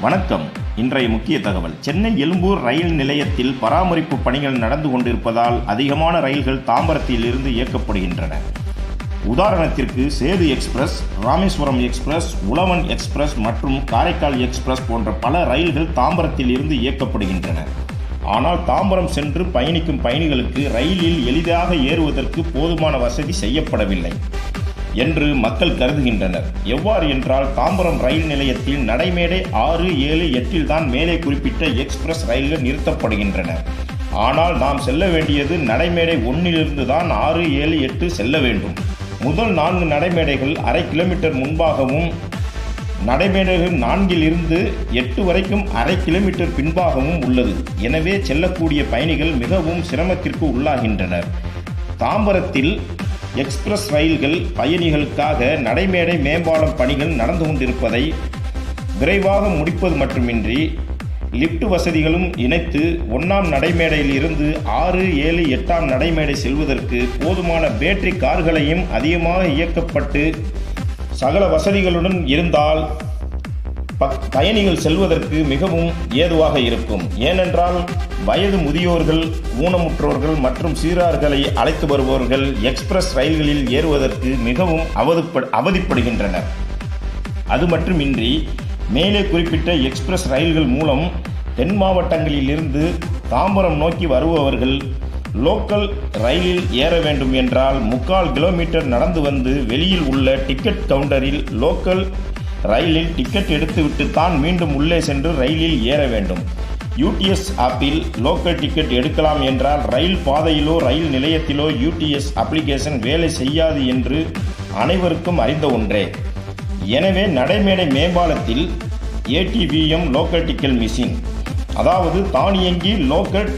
வணக்கம். இன்றைய முக்கிய தகவல். சென்னை எழும்பூர் ரயில் நிலையத்தில் பராமரிப்பு பணிகள் நடந்து கொண்டிருப்பதால் அதிகமான ரயில்கள் தாம்பரத்தில் இருந்து இயக்கப்படுகின்றன. உதாரணத்திற்கு Sethu express Rameswaram express Uzhavan express மற்றும் காரைக்கால் எக்ஸ்பிரஸ் போன்ற பல ரயில்கள் தாம்பரத்தில் இருந்து இயக்கப்படுகின்றன. ஆனால் தாம்பரம் சென்று பயணிக்கும் பயணிகளுக்கு ரயிலில் எளிதாக ஏறுவதற்கு போதுமான வசதி செய்யப்படவில்லை. என்று மக்கள் கருதுகின்றனர். எவ்வாறு என்றால் தாம்பரம் ரயில் நிலையத்தில் நடைமேடை ஆறு ஏழு எட்டில் தான் மேலே குறிப்பிட்ட எக்ஸ்பிரஸ் ரயில்கள் நிறுத்தப்படுகின்றன. ஆனால் நாம் செல்ல வேண்டியது நடைமேடை ஒன்றிலிருந்து தான் ஆறு ஏழு எட்டு செல்ல வேண்டும். முதல் நான்கு நடைமேடைகள் அரை கிலோமீட்டர் முன்பாகவும் நடைமேடைகள் நான்கில் இருந்து எட்டு வரைக்கும் அரை கிலோமீட்டர் பின்பாகவும் உள்ளது. எனவே செல்லக்கூடிய பயணிகள் மிகவும் சிரமத்திற்கு உள்ளாகின்றனர். தாம்பரத்தில் எக்ஸ்பிரஸ் ரயில்கள் பயணிகளுக்காக நடைமேடை மேம்பாலம் பணிகள் நடந்து கொண்டிருப்பதை விரைவாக முடிப்பது மட்டுமின்றி லிஃப்ட் வசதிகளும் இணைத்து ஒன்றாம் நடைமேடையில் இருந்து ஆறு ஏழு எட்டாம் நடைமேடை செல்வதற்கு போதுமான பேட்டரி கார்களையும் அதிகமாக இயக்கப்பட்டு சகல வசதிகளுடன் இருந்தால் பயணிகள் செல்வதற்கு மிகவும் ஏதுவாக இருக்கும். ஏனென்றால் வயது முதியோர்கள் ஊனமுற்றோர்கள் மற்றும் சீரார்களை அழைத்து வருபவர்கள் எக்ஸ்பிரஸ் ரயில்களில் ஏறுவதற்கு மிகவும் அவதிப்படுகின்றனர். அது மட்டுமின்றி மேலே குறிப்பிட்ட எக்ஸ்பிரஸ் ரயில்கள் மூலம் தென் மாவட்டங்களிலிருந்து தாம்பரம் நோக்கி வருபவர்கள் லோக்கல் ரயிலில் ஏற வேண்டும் என்றால் முக்கால் கிலோமீட்டர் நடந்து வந்து வெளியில் உள்ள டிக்கெட் கவுண்டரில் லோக்கல் ரயிலில் டிக்கெட் எடுத்துவிட்டு தான் மீண்டும் உள்ளே சென்று ரயிலில் ஏற வேண்டும். யூடிஎஸ் ஆப்பில் லோக்கல் டிக்கெட் எடுக்கலாம் என்றால் ரயில் பாதையிலோ ரயில் நிலையத்திலோ யூடிஎஸ் அப்ளிகேஷன் வேலை செய்யாது என்று அனைவருக்கும் அறிந்த ஒன்றே. எனவே நடைமேடை மேம்பாலத்தில் ஏடிவிஎம் லோக்கல் டிக்கெட் மிஷின் அதாவது தானியங்கி லோக்கல்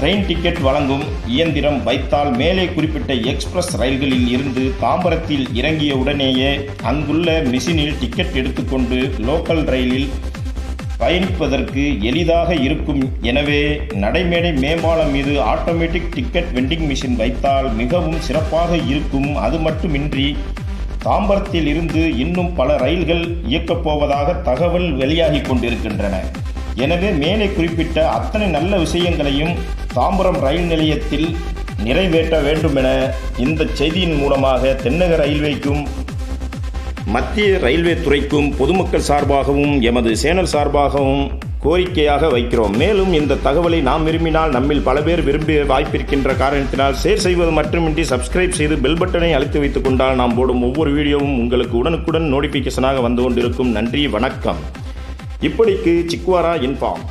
ட்ரெயின் டிக்கெட் வழங்கும் இயந்திரம் வைத்தால் மேலே குறிப்பிட்ட எக்ஸ்பிரஸ் ரயில்களில் இருந்து தாம்பரத்தில் இறங்கிய உடனேயே அங்குள்ள மிஷினில் டிக்கெட் எடுத்துக்கொண்டு லோக்கல் ரயிலில் பயணிப்பதற்கு எளிதாக இருக்கும். எனவே நடைமேடை மேம்பாலம் மீது ஆட்டோமேட்டிக் டிக்கெட் வெண்டிங் மிஷின் வைத்தால் மிகவும் சிறப்பாக இருக்கும். அது மட்டுமின்றி தாம்பரத்தில் இருந்து இன்னும் பல ரயில்கள் இயக்கப் போவதாக தகவல் வெளியாகி கொண்டிருக்கின்றன. எனவே மேலே குறிப்பிட்ட அத்தனை நல்ல விஷயங்களையும் தாம்பரம் ரயில் நிலையத்தில் நிறைவேற்ற வேண்டுமென இந்த செய்தியின் மூலமாக தென்னக ரயில்வேக்கும் மத்திய ரயில்வே துறைக்கும் பொதுமக்கள் சார்பாகவும் எமது சேனல் சார்பாகவும் கோரிக்கையாக வைக்கிறோம். மேலும் இந்த தகவலை நாம் விரும்பினால் நம்மில் பல பேர் விரும்பி வாய்ப்பிருக்கின்ற காரணத்தினால் ஷேர் செய்வது மட்டுமின்றி சப்ஸ்கிரைப் செய்து பெல் பட்டனை அழுத்தி வைத்துக் கொண்டால் நாம் போடும் ஒவ்வொரு வீடியோவும் உங்களுக்கு உடனுக்குடன் நோட்டிஃபிகேஷனாக வந்து கொண்டிருக்கும். நன்றி வணக்கம். இப்படிக்கு சிக்குவாரா இன்ஃபார்ம்